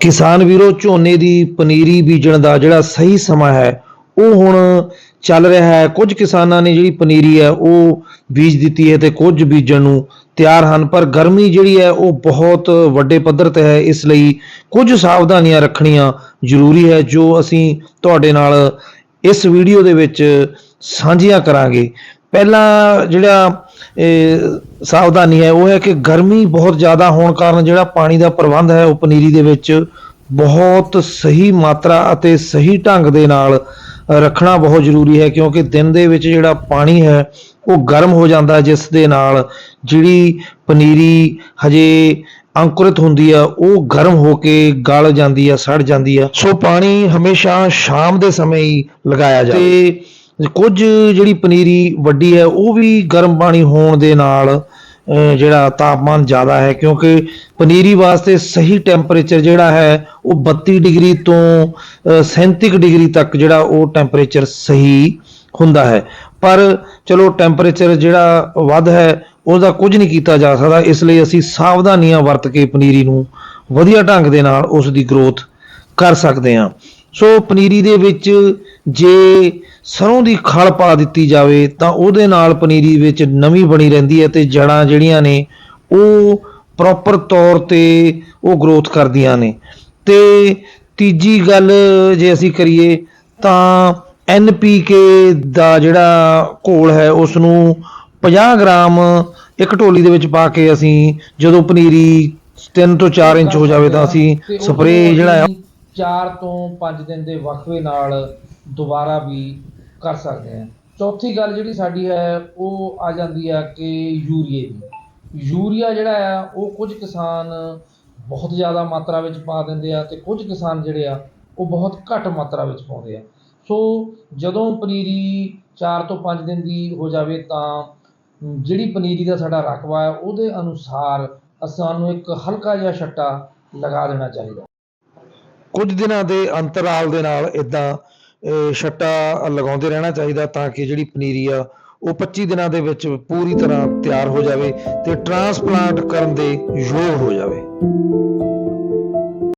ਕਿਸਾਨ ਵੀਰੋ, ਝੋਨੇ ਦੀ ਪਨੀਰੀ ਬੀਜਣ ਦਾ ਜਿਹੜਾ ਸਹੀ ਸਮਾਂ ਹੈ, ਉਹ ਹੁਣ ਚੱਲ ਰਿਹਾ ਹੈ। ਕੁਝ ਕਿਸਾਨਾਂ ਨੇ ਜਿਹੜੀ ਪਨੀਰੀ ਹੈ, ਉਹ ਬੀਜ ਦਿੱਤੀ ਹੈ ਤੇ ਕੁਝ ਬੀਜਣ ਨੂੰ ਤਿਆਰ ਹਨ। ਪਰ ਗਰਮੀ ਜਿਹੜੀ ਹੈ, ਉਹ ਬਹੁਤ ਵੱਡੇ ਪੱਧਰ ਤੇ ਹੈ। ਇਸ ਲਈ ਕੁਝ ਸਾਵਧਾਨੀਆਂ ਰੱਖਣੀਆਂ ਜ਼ਰੂਰੀ ਹੈ, ਜੋ ਅਸੀਂ ਤੁਹਾਡੇ ਨਾਲ ਇਸ ਵੀਡੀਓ ਦੇ ਵਿੱਚ ਸਾਂਝੀਆਂ ਕਰਾਂਗੇ। ਪਹਿਲਾ ਜਿਹੜਾ ਇਹ, ਸਾਵਧਾਨੀ ਹੈ ਉਹ ਹੈ ਕਿ ਗਰਮੀ ਬਹੁਤ ਜ਼ਿਆਦਾ ਹੋਣ ਕਾਰਨ ਜਿਹੜਾ ਪਾਣੀ ਦਾ ਪ੍ਰਬੰਧ ਹੈ ਉਹ ਪਨੀਰੀ ਦੇ ਵਿੱਚ ਬਹੁਤ ਸਹੀ ਮਾਤਰਾ ਅਤੇ ਸਹੀ ਢੰਗ ਦੇ ਨਾਲ ਰੱਖਣਾ ਬਹੁਤ ਜ਼ਰੂਰੀ ਹੈ ਕਿਉਂਕਿ ਦਿਨ ਦੇ ਵਿੱਚ ਜਿਹੜਾ ਪਾਣੀ ਹੈ ਉਹ ਗਰਮ ਹੋ ਜਾਂਦਾ ਜਿਸ ਦੇ ਨਾਲ ਜਿਹੜੀ ਪਨੀਰੀ ਹਜੇ ਅੰਕੁਰਿਤ ਹੁੰਦੀ ਆ ਉਹ ਗਰਮ ਹੋ ਕੇ ਗਲ ਜਾਂਦੀ ਆ ਸੜ ਜਾਂਦੀ ਆ। ਸੋ ਪਾਣੀ ਹਮੇਸ਼ਾ ਸ਼ਾਮ ਦੇ ਸਮੇਂ ਹੀ ਲਗਾਇਆ ਜਾਵੇ ਤੇ ਕੁਝ ਜਿਹੜੀ ਪਨੀਰੀ ਵੱਡੀ ਹੈ ਉਹ ਵੀ ਗਰਮ ਪਾਣੀ ਹੋਣ ਦੇ ਨਾਲ ਜਿਹੜਾ ਤਾਪਮਾਨ ਜ਼ਿਆਦਾ ਹੈ ਕਿਉਂਕਿ ਪਨੀਰੀ ਵਾਸਤੇ ਸਹੀ ਟੈਂਪਰੇਚਰ ਜਿਹੜਾ ਹੈ ਉਹ 32 ਡਿਗਰੀ ਤੋਂ ਅਹ, 37 ਡਿਗਰੀ ਤੱਕ ਜਿਹੜਾ ਉਹ ਟੈਂਪਰੇਚਰ ਸਹੀ ਹੁੰਦਾ ਹੈ। ਪਰ ਚਲੋ ਟੈਂਪਰੇਚਰ ਜਿਹੜਾ ਵੱਧ ਹੈ ਉਹਦਾ ਕੁਝ ਨਹੀਂ ਕੀਤਾ ਜਾ ਸਕਦਾ ਇਸ ਲਈ ਅਸੀਂ ਸਾਵਧਾਨੀਆਂ ਵਰਤ ਕੇ ਪਨੀਰੀ ਨੂੰ ਵਧੀਆ ਢੰਗ ਦੇ ਨਾਲ ਉਸ ਦੀ ਗਰੋਥ ਕਰ ਸਕਦੇ ਹਾਂ। ਸੋ ਪਨੀਰੀ ਦੇ ਵਿੱਚ ਜੇ ਸਰੋਂ ਦੀ ਖਲ ਪਾ ਦਿੱਤੀ ਜਾਵੇ ਤਾਂ ਉਹਦੇ ਨਾਲ ਪਨੀਰੀ ਵਿੱਚ ਨਮੀ ਬਣੀ ਰਹਿੰਦੀ ਹੈ ਤੇ ਜੜਾਂ ਜਿਹੜੀਆਂ ਨੇ ਉਹ ਪ੍ਰੋਪਰ ਤੌਰ ਤੇ ਉਹ ਗਰੋਥ ਕਰਦੀਆਂ ਨੇ। ਤੇ ਤੀਜੀ ਗੱਲ ਜੇ ਅਸੀਂ ਕਰੀਏ ਤਾਂ NPK ਦਾ ਜਿਹੜਾ ਘੋਲ ਹੈ ਉਸ ਨੂੰ 50 ਗ੍ਰਾਮ ਇੱਕ ਢੋਲੀ ਦੇ ਵਿੱਚ ਪਾ ਕੇ ਅਸੀਂ ਜਦੋਂ ਪਨੀਰੀ 3 ਤੋਂ 4 ਇੰਚ ਹੋ ਜਾਵੇ ਤਾਂ ਅਸੀਂ ਸਪਰੇਅ ਜਿਹੜਾ ਹੈ 4 ਤੋਂ 5 ਦਿਨ ਦੇ ਵਕਫੇ ਨਾਲ ਦੁਬਾਰਾ ਵੀ ਕਰ ਸਕਦੇ ਹਾਂ। ਚੌਥੀ ਗੱਲ ਜਿਹੜੀ ਸਾਡੀ ਹੈ, ਉਹ ਆ ਜਾਂਦੀ ਆ ਕਿ ਯੂਰੀਏ ਦੀ। ਯੂਰੀਆ ਜਿਹੜਾ ਆ, ਉਹ ਕੁਝ ਕਿਸਾਨ ਬਹੁਤ ਜ਼ਿਆਦਾ ਮਾਤਰਾ ਵਿੱਚ ਪਾ ਦਿੰਦੇ ਆ ਤੇ ਕੁਝ ਕਿਸਾਨ ਜਿਹੜੇ ਆ, ਉਹ ਬਹੁਤ ਘੱਟ ਮਾਤਰਾ ਵਿੱਚ ਪਾਉਂਦੇ ਆ। ਸੋ ਜਦੋਂ ਪਨੀਰੀ 4 ਤੋਂ 5 ਦਿਨ ਦੀ ਹੋ ਜਾਵੇ ਤਾਂ ਜਿਹੜੀ ਪਨੀਰੀ ਦਾ ਸਾਡਾ ਰਕਬਾ ਹੈ, ਉਹਦੇ ਅਨੁਸਾਰ ਸਾਨੂੰ ਇੱਕ ਹਲਕਾ ਜਿਹਾ ਛੱਟਾ ਲਗਾ ਦੇਣਾ ਚਾਹੀਦਾ। ਕੁਝ ਦਿਨਾਂ ਦੇ ਅੰਤਰਾਲ ਦੇ ਨਾਲ ਇਦਾਂ ਛੱਟਾ ਲਗਾਉਂਦੇ ਰਹਿਣਾ ਚਾਹੀਦਾ ਤਾਂ ਕਿ ਜਿਹੜੀ ਪਨੀਰੀ ਆ, ਉਹ 25 ਦਿਨਾਂ ਦੇ ਵਿੱਚ ਪੂਰੀ ਤਰ੍ਹਾਂ ਤਿਆਰ ਹੋ ਜਾਵੇ ਤੇ ਟਰਾਂਸਪਲਾਂਟ ਕਰਨ ਦੇ ਯੋਗ ਹੋ ਜਾਵੇ।